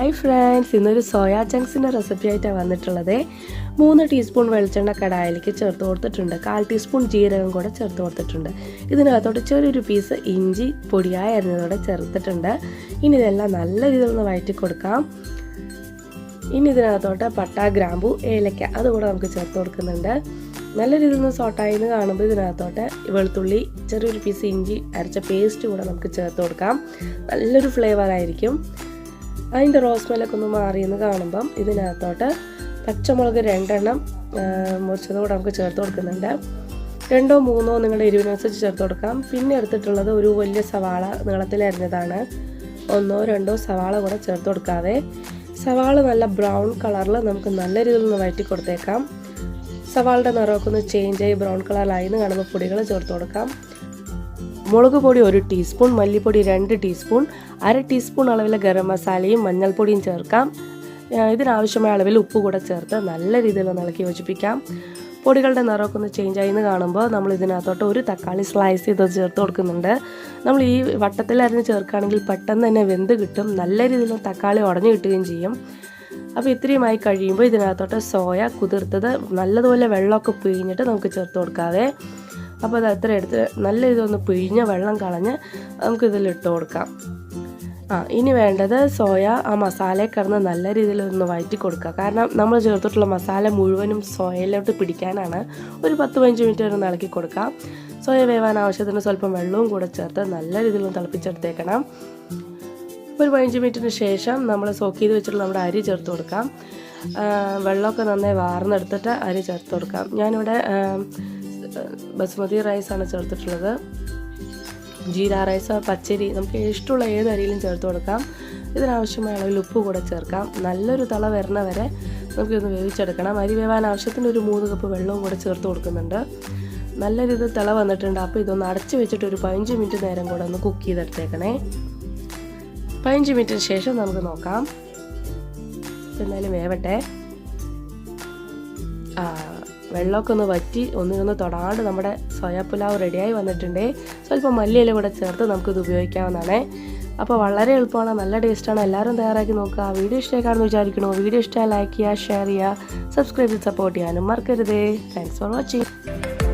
Hi friends ഇന്നൊരു soya ചങ്ക്സിന്റെ recipe ആയിട്ടാണ് വന്നിട്ടുള്ളത്. മൂന്ന് ടീസ്പൂൺ വെളിച്ചെണ്ണ കടായിലേക്ക് ചേർത്ത് കൊടുത്തിട്ടുണ്ട്. കാൽ ടീസ്പൂൺ ജീരകം കൂടെ ചേർത്ത് കൊടുത്തിട്ടുണ്ട്. ഇതിനകത്തോട്ട് ചെറിയൊരു പീസ് ഇഞ്ചി പൊടിയായി അരിഞ്ഞതോടെ ചേർത്തിട്ടുണ്ട്. ഇനി ഇതെല്ലാം നല്ല രീതിയിൽ ഒന്ന് വഴറ്റി കൊടുക്കാം. ഇനി ഇതിനകത്തോട്ട് പട്ട ഗ്രാമ്പു ഏലക്ക അതുകൂടെ നമുക്ക് ചേർത്ത് കൊടുക്കുന്നുണ്ട്. നല്ല രീതിയിൽ നിന്ന് സോട്ടായി എന്ന് കാണുമ്പോൾ ഇതിനകത്തോട്ട് വെളുത്തുള്ളി ചെറിയൊരു പീസ് ഇഞ്ചി അരച്ച പേസ്റ്റ് കൂടെ നമുക്ക് ചേർത്ത് കൊടുക്കാം. നല്ലൊരു ഫ്ലേവർ ആയിരിക്കും. അതിന്റെ റോസ് സ്മെല്ലൊക്കെ ഒന്ന് മാറിയെന്ന് കാണുമ്പം ഇതിനകത്തോട്ട് പച്ചമുളക് രണ്ടെണ്ണം മുറിച്ചത് കൂടെ നമുക്ക് ചേർത്ത് കൊടുക്കുന്നുണ്ട്. രണ്ടോ മൂന്നോ നിങ്ങളുടെ എരിവിനനുസരിച്ച് ചേർത്ത് കൊടുക്കാം. പിന്നെ എടുത്തിട്ടുള്ളത് ഒരു വലിയ സവാള നീളത്തിൽ അരിഞ്ഞതാണ്. ഒന്നോ രണ്ടോ സവാള കൂടെ ചേർത്ത് കൊടുക്കാതെ സവാള നല്ല ബ്രൗൺ കളറിൽ നമുക്ക് നല്ല രീതിയിൽ ഒന്ന് വഴറ്റി കൊടുത്തേക്കാം. സവാളയുടെ നിറമൊക്കെ ഒന്ന് ചേഞ്ച് ആയി ബ്രൗൺ കളറിലായി എന്ന് കാണുമ്പോൾ പൊടികൾ ചേർത്ത് കൊടുക്കാം. മുളക് പൊടി ഒരു ടീസ്പൂൺ മല്ലിപ്പൊടി രണ്ട് ടീസ്പൂൺ അര ടീസ്പൂൺ അളവിലെ ഗരം മസാലയും മഞ്ഞൾപ്പൊടിയും ചേർക്കാം. ഇതിനാവശ്യമായ അളവിൽ ഉപ്പ് കൂടെ ചേർത്ത് നല്ല രീതിയിൽ ഇളക്കി യോജിപ്പിക്കാം. പൊടികളുടെ നിറമൊക്കെ ഒന്ന് ചേഞ്ച് ആയി എന്ന് കാണുമ്പോൾ നമ്മൾ ഇതിനകത്തോട്ട് ഒരു തക്കാളി സ്ലൈസ് ചെയ്ത് ചേർത്ത് കൊടുക്കുന്നുണ്ട്. നമ്മൾ ഈ വട്ടത്തിൽ അരിഞ്ഞ് ചേർക്കുകയാണെങ്കിൽ പെട്ടെന്ന് തന്നെ വെന്ത് കിട്ടും. നല്ല രീതിയിൽ തക്കാളി ഉടഞ്ഞു കിട്ടുകയും ചെയ്യും. അപ്പോൾ ഇത്രയുമായി കഴിയുമ്പോൾ ഇതിനകത്തോട്ട് സോയ കുതിർത്തത് നല്ലതുപോലെ വെള്ളമൊക്കെ പിഴിഞ്ഞിട്ട് നമുക്ക് ചേർത്ത് കൊടുക്കാതെ അപ്പോൾ അത് അത്ര എടുത്ത് നല്ല ഇതൊന്ന് പിഴിഞ്ഞ വെള്ളം കളഞ്ഞ് നമുക്കിതിൽ ഇട്ട് കൊടുക്കാം. ആ ഇനി വേണ്ടത് സോയ ആ മസാലയിൽ കിടന്ന് നല്ല രീതിയിൽ ഒന്ന് വയറ്റി കൊടുക്കുക. കാരണം നമ്മൾ ചേർത്തിട്ടുള്ള മസാല മുഴുവനും സോയയിലോട്ട് പിടിക്കാനാണ്. ഒരു പത്ത് പതിനഞ്ച് മിനിറ്റ് വരെ ഇളക്കി കൊടുക്കാം. സോയ വേവാൻ ആവശ്യത്തിന് സ്വല്പം വെള്ളവും കൂടെ ചേർത്ത് നല്ല രീതിയിൽ ഒന്ന് തിളപ്പിച്ചെടുത്തേക്കണം. ഒരു പതിനഞ്ച് മിനിറ്റിന് ശേഷം നമ്മൾ സോക്ക് ചെയ്ത് വെച്ചിട്ടുള്ള നമ്മുടെ അരി ചേർത്ത് കൊടുക്കാം. വെള്ളമൊക്കെ നന്നായി വാർന്നെടുത്തിട്ട് അരി ചേർത്ത് കൊടുക്കാം. ഞാനിവിടെ ബസ്മതി റൈസാണ് ചേർത്തിട്ടുള്ളത്. ജീര റൈസ് പച്ചരി നമുക്ക് ഇഷ്ടമുള്ള ഏത് അരിയിലും ചേർത്ത് കൊടുക്കാം. ഇതിനാവശ്യമായ അളവിൽ ഉപ്പ് കൂടെ ചേർക്കാം. നല്ലൊരു തള വരണ വരെ നമുക്കിതൊന്ന് വേവിച്ചെടുക്കണം. അരി വേവാൻ ആവശ്യത്തിന് ഒരു മൂന്ന് കപ്പ് വെള്ളവും കൂടെ ചേർത്ത് കൊടുക്കുന്നുണ്ട്. നല്ല രീതിയിൽ തിള വന്നിട്ടുണ്ട്. അപ്പോൾ ഇതൊന്ന് അടച്ചു വെച്ചിട്ട് ഒരു പതിനഞ്ച് മിനിറ്റ് നേരം കൂടെ ഒന്ന് കുക്ക് ചെയ്തെടുത്തേക്കണേ. പതിനഞ്ച് മിനിറ്റിന് ശേഷം നമുക്ക് നോക്കാം. എന്തായാലും വേവട്ടെ. ആ വെള്ളമൊക്കെ ഒന്ന് വറ്റി ഒന്നിനൊന്ന് തൊടാണ്ട് നമ്മുടെ സോയാ പുലാവ് റെഡിയായി വന്നിട്ടുണ്ട്. സ്വല്പം മല്ലിയില കൂടെ ചേർത്ത് നമുക്കിത് ഉപയോഗിക്കാവുന്നതാണ്. അപ്പോൾ വളരെ എളുപ്പമാണ് നല്ല ടേസ്റ്റാണ്. എല്ലാവരും തയ്യാറാക്കി നോക്കുക. വീഡിയോ ഇഷ്ടമാക്കാണെന്ന് വിചാരിക്കണോ വീഡിയോ ഇഷ്ടമായി ലൈക്ക് ചെയ്യുക ഷെയർ ചെയ്യുക സബ്സ്ക്രൈബ് ചെയ്ത് സപ്പോർട്ട് ചെയ്യാനും മറക്കരുത്. Thanks for watching